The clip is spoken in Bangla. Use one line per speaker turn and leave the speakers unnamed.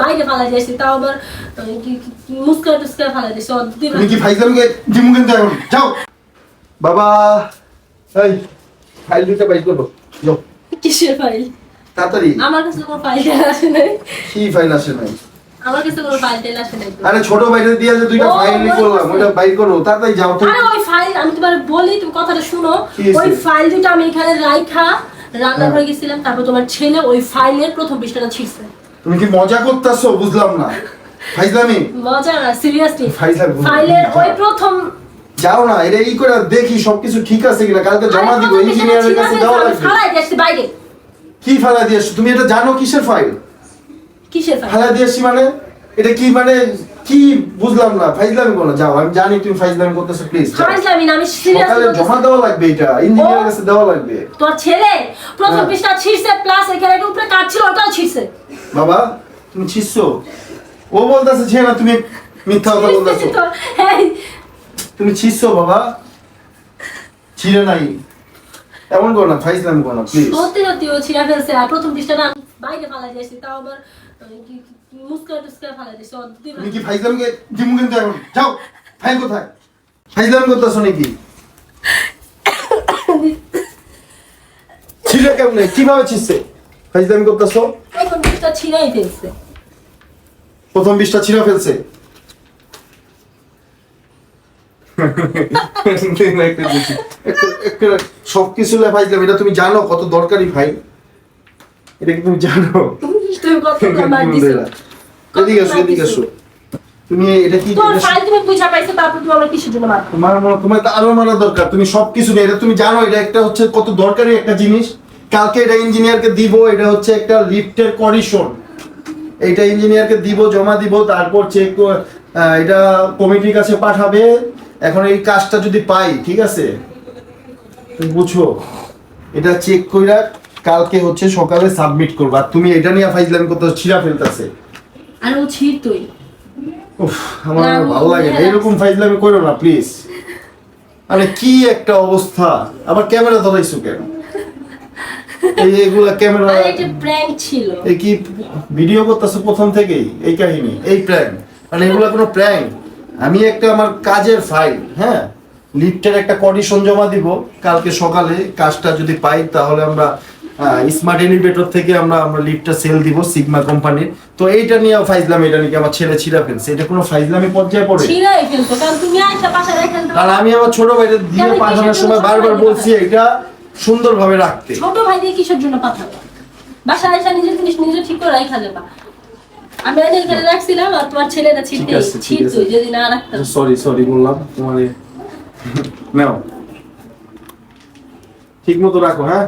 বাইরে ফালাই দিয়েছি তাও আবার মুস্কা টুস্কা ফালাই দিয়েছি
তুমি কি ফাইজলামকে দিমু কিন্তু এখন। যাও। বাবা এই ফাইল দুটো বাইর করব। যাও।
কিসের ফাইল?
তাড়াতাড়ি।
আমার কাছে কোনো ফাইল আসে নাই।
কি ফাইল আসে নাই?
আমার কাছে কোনো ফাইল টাইল আসে নাই
আরে ছোট বাইরে দিয়ে যে দুইটা ফাইল করলাম ওটা বাইর করো তাড়াতাড়ি যাও
আরে ওই ফাইল আমি তোমার বলি তুমি কথাটা শুনো। ওই ফাইল দুটো আমি এখানে রাইখা রান্না
হ্যাঁ।
ঘরে গেছিলাম তারপর তোমার ছেলে ওই ফাইলের প্রথম পৃষ্ঠাটা ছিঁড়ছে।
তুমি কি মজা করতেছো? বুঝলাম না। ফাইজলামি?
মজা না সিরিয়াসলি
ফাইজলামি
ফাইলের ওই প্রথম
যাও না এটা ই করে দেখি সবকিছু ঠিক আছে কিনা। কালকে জমা দিব ইঞ্জিনিয়ারের কাছে
আমি
লাগবে।
ফালাই দিয়েছি বাইরে।
কি ফালা দিয়েছ তুমি এটা জানো কিসের ফাইল?
কিসের ফাইল?
ফালা দিয়েছি মানে? এটা কি মানে কি বুঝলাম না ফাইজলামি কোনো যাও আমি জানি তুমি ফাইজলামি করতেছো প্লিজ
ফাইজলামি না আমি সিরিয়াস
সকালে জমা দেওয়া লাগবে এটা ইঞ্জিনিয়ারের। কাছে দেওয়া লাগবে।
তোর ছেলে প্রথম
হ্যাঁ।
পৃষ্ঠা ছিঁড়ছে প্লাস এখানে একটা উপরে কাট ছিল ওটাও ছিঁড়ছে।
বাবা তুমি ছিসছো ও বলতেছে ছে না তুমি মিথ্যা কথা বলতেছো।
তো,
তুমি ছিসছো বাবা। ছিঁড়ে নাই। এমন করো না ফাইজলামি করো না প্লিজ
সত্যি সত্যি ও ছিঁড়া ফেলছে আর প্রথম পৃষ্ঠাটা আমি বাইরে ফালাই দিয়েছি তাও আবার কি- মুস্কা টুস্কা ফালাই দিয়েছি
তুমি কি ফাইজলামকে দিমু কিন্তু এখন যাও ফাইল কোথায়? ফাইজলামি করতেছো নাকি? ছিঁড়ে কেমনে? কীভাবে ছিসছে ফাইজলামি করতেছো?
প্রথম পৃষ্ঠা ছিঁড়াই ফেলছে।
প্রথম বিশটা ছিঁড়ে ফেলছে? সব কিছু এটা তুমি জানো কত দরকারি ফাইল। এটা কি তুমি জানো? এদিকে আসো এদিকে আসো। তুমি এটা কি
তুমি বুঝা পাইছো তারপর তুমি আমার কিসের জন্য
তোমার মনে তোমার তো আরও মারা দরকার তুমি সব কিছু নিয়ে। এটা তুমি জানো এটা একটা হচ্ছে কত দরকারি একটা জিনিস। কালকে এটা ইঞ্জিনিয়ারকে দিব এটা হচ্ছে একটা লিফটের কন্ডিশন এটা ইঞ্জিনিয়ারকে দিব জমা দিব তারপর চেক এটা কমিটির কাছে পাঠাবে। এখন এই কাজটা যদি পাই ঠিক আছে? তুমি বুঝো। এটা চেক কইরা কালকে হচ্ছে সকালে সাবমিট করবা। আর তুমি এটা নিয়ে ফাইজলামি করতে ছিঁড়া ফেলতেছে।
আর ও ছিঁড় তুই।
উফ, আমার
আমি
ভালো লাগে না। এরকম ফাইজলামি করো না প্লিজ আরে কি একটা অবস্থা। আবার ক্যামেরা ধরাইছো কেন? এই এগুলা ক্যামেরা
এটা প্র্যাঙ্ক ছিল।
এই কি ভিডিও করতেছো প্রথম থেকেই? এই কাহিনী এই প্র্যাঙ্ক মানে এগুলা কোনো প্র্যাঙ্ক আমি একটা আমার কাজের ফাইল হ্যাঁ? লিফটের একটা কন্ডিশন জমা দিব। কালকে সকালে কাজটা যদি পাই তাহলে আমরা স্মার্ট এলিভেটর থেকে আমরা আমরা লিফটটা সেল দিব সিগমা কোম্পানির তো এইটা নিয়ে ফাইজলাম এটা নিয়ে আমার ছেলে ছিঁড়া ফেলছে। এটা কোনো ফাইজলামি পর্যায়ে পড়ে? আর আমি আমার ছোট ভাইদের দিয়ে পাঠানোর সময় বারবার বলছি এটা সুন্দরভাবে রাখতে।
ছোট ভাই দিয়ে কিসের জন্য পাঠাবো? বাসায় এসে নিজের জিনিস নিজে ঠিক করে রাখা যাবা। আমি আজ এখানে রাখছিলাম আর তোমার ছেলেটা ছিটতে
ঠিক আছে, ঠিক
ছিটতো যদি না রাখতাম।
সরি সরি বললাম তোমার নাও। ঠিক মতো রাখো হ্যাঁ?